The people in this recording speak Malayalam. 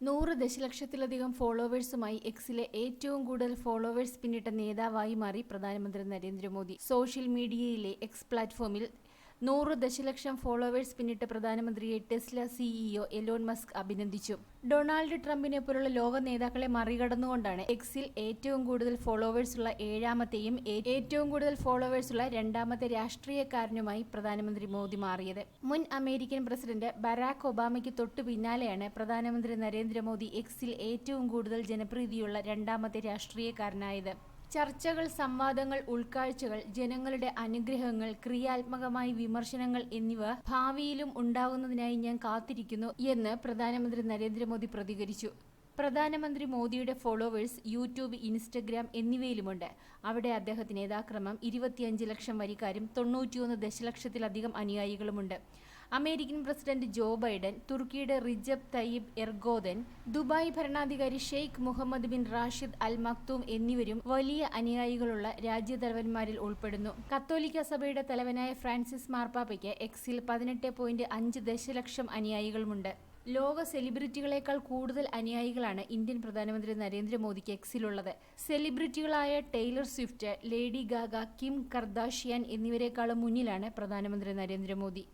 നൂറ് ദശലക്ഷത്തിലധികം ഫോളോവേഴ്സുമായി എക്സിലെ ഏറ്റവും കൂടുതൽ ഫോളോവേഴ്സ് പിന്നിട്ട നേതാവായി മാറി പ്രധാനമന്ത്രി നരേന്ദ്രമോദി. സോഷ്യൽ മീഡിയയിലെ എക്സ് പ്ലാറ്റ്ഫോമിൽ നൂറ് ദശലക്ഷം ഫോളോവേഴ്സ് പിന്നിട്ട് പ്രധാനമന്ത്രിയെ ടെസ്ല സിഇഒ എലോൺ മസ്ക് അഭിനന്ദിച്ചു. ഡൊണാൾഡ് ട്രംപിനെ പോലുള്ള ലോക നേതാക്കളെ മറികടന്നുകൊണ്ടാണ് എക്സിൽ ഏറ്റവും കൂടുതൽ ഫോളോവേഴ്സുള്ള ഏഴാമത്തെയും ഏറ്റവും കൂടുതൽ ഫോളോവേഴ്സുള്ള രണ്ടാമത്തെ രാഷ്ട്രീയക്കാരനുമായി പ്രധാനമന്ത്രി മോദി മാറിയത്. മുൻ അമേരിക്കൻ പ്രസിഡന്റ് ബരാക് ഒബാമയ്ക്ക് തൊട്ടു പിന്നാലെയാണ് പ്രധാനമന്ത്രി നരേന്ദ്രമോദി എക്സിൽ ഏറ്റവും കൂടുതൽ ജനപ്രീതിയുള്ള രണ്ടാമത്തെ രാഷ്ട്രീയക്കാരനായത്. ചർച്ചകൾ സംവാദങ്ങൾ ഉൾക്കാഴ്ചകൾ ജനങ്ങളുടെ അനുഗ്രഹങ്ങൾ ക്രിയാത്മകമായ വിമർശനങ്ങൾ എന്നിവ ഭാവിയിലും ഉണ്ടാകുന്നതിനായി ഞാൻ കാത്തിരിക്കുന്നു എന്ന് പ്രധാനമന്ത്രി നരേന്ദ്രമോദി പ്രതികരിച്ചു. പ്രധാനമന്ത്രി മോദിയുടെ ഫോളോവേഴ്സ് യൂട്യൂബ് ഇൻസ്റ്റഗ്രാം എന്നിവയിലുമുണ്ട്. അവിടെ അദ്ദേഹത്തിന് യഥാക്രമം ഇരുപത്തിയഞ്ച് ലക്ഷം വരിക്കാരും തൊണ്ണൂറ്റിയൊന്ന് ദശലക്ഷത്തിലധികം അനുയായികളുമുണ്ട്. അമേരിക്കൻ പ്രസിഡന്റ് ജോ ബൈഡൻ തുർക്കിയുടെ റിജബ് തയ്യിബ് എർഗോദൻ ദുബായ് ഭരണാധികാരി Sheikh Mohammed bin Rashid al Maktoum എന്നിവരും വലിയ അനുയായികളുള്ള രാജ്യതലവന്മാരിൽ ഉൾപ്പെടുന്നു. കത്തോലിക്ക സഭയുടെ തലവനായ ഫ്രാൻസിസ് മാർപ്പാപ്പയ്ക്ക് എക്സിൽ പതിനെട്ട് പോയിന്റ് അഞ്ച് ദശലക്ഷം അനുയായികളുമുണ്ട്. ലോക സെലിബ്രിറ്റികളെക്കാൾ കൂടുതൽ അനുയായികളാണ് ഇന്ത്യൻ പ്രധാനമന്ത്രി നരേന്ദ്രമോദിക്ക് എക്സിലുള്ളത്. സെലിബ്രിറ്റികളായ Taylor Swift Lady Gaga Kim Kardashian എന്നിവരെക്കാളും മുന്നിലാണ് പ്രധാനമന്ത്രി നരേന്ദ്രമോദി.